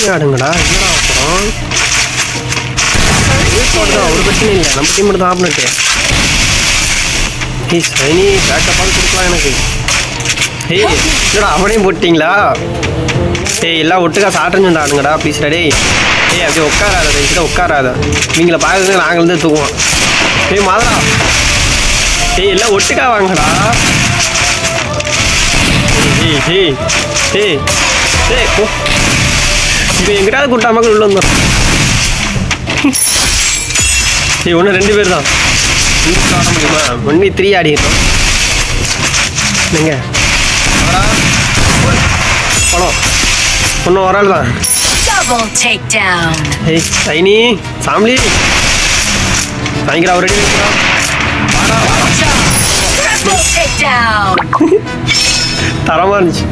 பொறுமையா ஆடுங்கடா என்னடா அப்புறம் ஒரு பிரச்சனை இல்லை. நம்ம டீம் மட்டும் தான் ஆப்னட்டு ஹே சைனி பேக்கப்பால் கொடுக்கலாம் எனக்கு. ஏய் என்னடா அவனையும் போட்டிங்களா ஏய் எல்லாம் ஒட்டுக்கா சாட்டன்னு ஆடுங்கடா ப்ளீஸ் டேய். ஏய் அப்படியே உட்காராத தயவுசெய்து உட்காராத. நீங்கள பார்க்குறது நாங்கள் வந்து தூக்குவோம் ஏய் மாதிரா. ஏய் எல்லாம் ஒட்டுக்கா வாங்கடா. ஏய் ஏய் ஏய் ஏய் ஓ எங்கிட்டாவது கூட்டா மக்கள் உள்ள வந்தோம் ஏய் ஒன்று ரெண்டு பேர் தான். ஆட முடியுமா ஒன்லி த்ரீ ஆடிட்டோம் நீங்க பணம் ஒன்றும் ஒரு ஆள் தான். ஏய் சைனி சாம்லி. சாயங்காலம் அவர் ரெடி. தரமாக இருந்துச்சு.